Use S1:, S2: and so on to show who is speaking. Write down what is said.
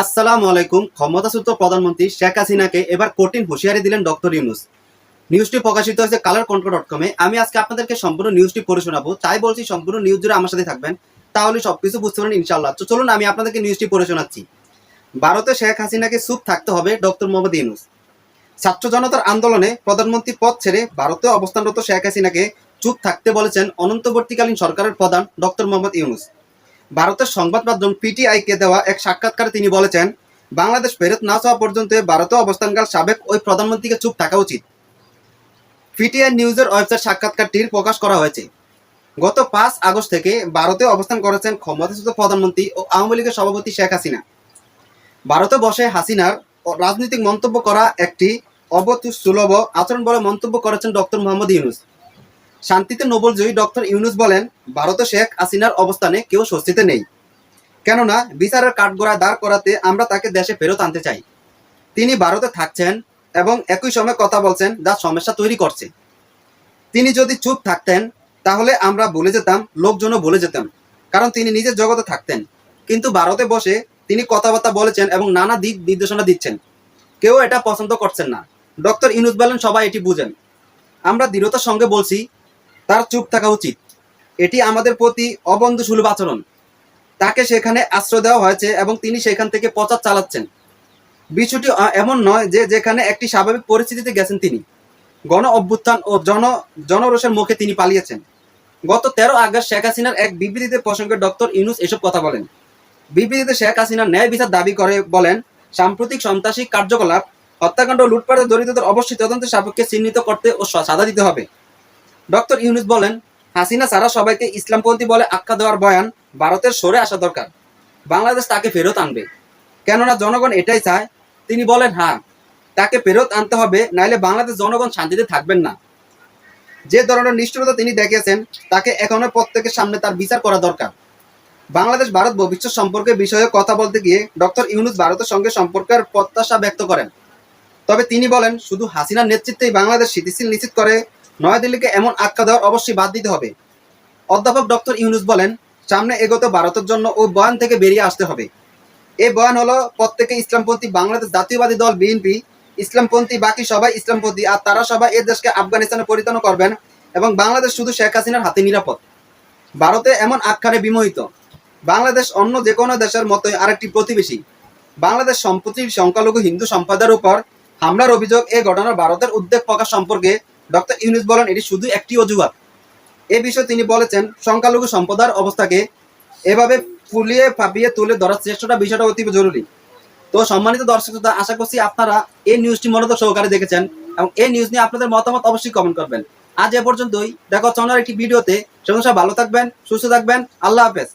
S1: আসসালামু আলাইকুম। ক্ষমতাচ্যুত প্রধানমন্ত্রী শেখ হাসিনাকে এবার কঠিন হুঁশিয়ারি দিলেন ডক্টর ইউনুস। নিউজটি প্রকাশিত হয়েছে কালার কন্ট্রোল ডট কমে আমি আজকে আপনাদেরকে সম্পূর্ণ নিউজটি পড়ে শোনাবো। তাই বলছি সম্পূর্ণ নিউজ জুড়ে আমার সাথে থাকবেন। তাহলে সবকিছু বুঝতে পারেন ইনশাল্লাহ তো চলুন, আমি আপনাদেরকে নিউজটি পড়ে শোনাচ্ছি। ভারতে শেখ হাসিনাকে চুপ থাকতে হবে ডক্টর মোহাম্মদ ইউনুস। ছাত্র জনতার আন্দোলনে প্রধানমন্ত্রী পদ ছেড়ে ভারতে অবস্থানরত শেখ হাসিনাকে চুপ থাকতে বলেছেন অনন্তবর্তীকালীন সরকারের প্রধান ডক্টর মোহাম্মদ ইউনুস। ভারতের সংবাদ মাধ্যম পিটিআইকে দেওয়া এক সাক্ষাৎকারে তিনি বলেছেন, বাংলাদেশ ফেরত না যাওয়া পর্যন্ত ভারতে অবস্থানকাল সাবেক ওই প্রধানমন্ত্রীকে চুপ থাকা উচিত। পিটিআই নিউজের ওয়েবসাইট সাক্ষাৎকারটির প্রকাশ করা হয়েছে। গত পাঁচ আগস্ট থেকে ভারতে অবস্থান করেছেন ক্ষমতাচ্যুত প্রধানমন্ত্রী ও আওয়ামী লীগের সভাপতি শেখ হাসিনা। ভারতে বসে হাসিনার রাজনৈতিক মন্তব্য করা একটি অবতুসুলভ আচরণ বলে মন্তব্য করেছেন ডক্টর মোহাম্মদ ইউনুস। শান্তিতে নোবেলজয়ী ডক্টর ইউনুস বলেন, ভারতে শেখ হাসিনার অবস্থানে কেউ স্বস্তিতে নেই। কেননা, বিচারের কাঠগড়ায় দাঁড় করাতে আমরা তাকে দেশে ফেরত আনতে চাই। তিনি ভারতে থাকছেন এবং একই সময় কথা বলছেন যা সমস্যা তৈরি করছে। তিনি যদি চুপ থাকতেন, তাহলে আমরা বলে যেতাম, লোকজনও ভুলে যেতাম, কারণ তিনি নিজের জগতে থাকতেন। কিন্তু ভারতে বসে তিনি কথাবার্তা বলেছেন এবং নানা দিক নির্দেশনা দিচ্ছেন। কেউ এটা পছন্দ করছেন না। ডক্টর ইউনুস বলেন, সবাই এটি বুঝেন। আমরা দৃঢ়তার সঙ্গে বলছি তার চুপ থাকা উচিত। এটি আমাদের প্রতি অবন্ধুসুলভ আচরণ। তাকে সেখানে আশ্রয় দেওয়া হয়েছে এবং তিনি সেখান থেকে প্রচার চালাচ্ছেন। বিষয়টি এমন নয় যে যেখানে একটি স্বাভাবিক পরিস্থিতিতে গেছেন তিনি। গণ অভ্যুত্থান ও জন, জনরোষের মুখে তিনি পালিয়েছেন। গত তেরো আগস্ট শেখ হাসিনার এক বিবৃতিতে প্রসঙ্গে ডক্টর ইউনুস এসব কথা বলেন। বিবৃতিতে শেখ হাসিনা ন্যায় বিচার দাবি করে বলেন, সাম্প্রতিক সন্ত্রাসী কার্যকলাপ, হত্যাকাণ্ড ও লুটপাটের জড়িতদের অবশ্যই তদন্তের সাপেক্ষে চিহ্নিত করতে ও সাদা দিতে হবে। ডক্টর ইউনুস বলেন, হাসিনা সারা সবাইকে ইসলামপন্থী বলে আখ্যা দেওয়ার বয়ান ভারতের সরে আসা দরকার। বাংলাদেশ তাকে ফেরত আনবে। কেননা জনগণ এটাই চায়, তিনি বলেন হ্যাঁ তাকে ফেরত আনতে হবে, নাইলে বাংলাদেশ জনগণ শান্তিতে থাকবেন না। যে ধরনের নিষ্ঠুরতা তিনি দেখিয়েছেন, তাকে এখনও প্রত্যেকের সামনে তার বিচার করা দরকার। বাংলাদেশ, ভারত ভবিষ্যৎ সম্পর্কে বিষয়ে কথা বলতে গিয়ে ডক্টর ইউনুস ভারতের সঙ্গে সম্পর্কের প্রত্যাশা ব্যক্ত করেন। তবে তিনি বলেন, শুধু হাসিনার নেতৃত্বেই বাংলাদেশ স্থিতিশীল নিশ্চিত করে নয়াদিল্লিকে এমন আখ্যা দেওয়ার অবশ্যই বাদ দিতে হবে। অধ্যাপক ডক্টর ইউনুস বলেন, সামনে এগোতে ভারতের জন্য ওই বয়ান থেকে বেরিয়ে আসতে হবে। এই বয়ান হলো প্রত্যেকে ইসলামপন্থী বাংলাদেশ জাতীয়বাদী দল, বিএনপি, ইসলামপন্থী বাকি সবাই ইসলামপন্থী, আর তারা সবাই এ দেশকে আফগানিস্তানে পরিণত করবেন এবং বাংলাদেশ শুধু শেখ হাসিনার হাতে নিরাপদ। ভারতে এমন আখ্যানে বিমোহিত, বাংলাদেশ অন্য যে কোনো দেশের মতোই আরেকটি প্রতিবেশী। বাংলাদেশ সম্প্রতি সংখ্যালঘু হিন্দু সম্প্রদায়ের উপর হামলার অভিযোগ এই ঘটনার ভারতের উদ্বেগ প্রকাশ সম্পর্কে ডক্টর ইউনুস বলেন এটি শুধু একটি অজুহাত। এ বিষয়ে তিনি বলেছেন সংখ্যালঘু সম্প্রদায়ের অবস্থাকে এভাবে ফুলিয়ে ফাঁপিয়ে তুলে ধরার চেষ্টাটা বিষয়টা অতি জরুরি। তো সম্মানিত দর্শক শ্রোতা, আশা করছি আপনারা এই নিউজটি মনোযোগ সহকারে দেখেছেন এবং এই নিউজ নিয়ে আপনাদের মতামত অবশ্যই কমেন্ট করবেন। আজ এ পর্যন্তই। দেখো চনার একটি ভিডিওতে সঙ্গে সব ভালো থাকবেন সুস্থ থাকবেন। আল্লাহ হাফেজ।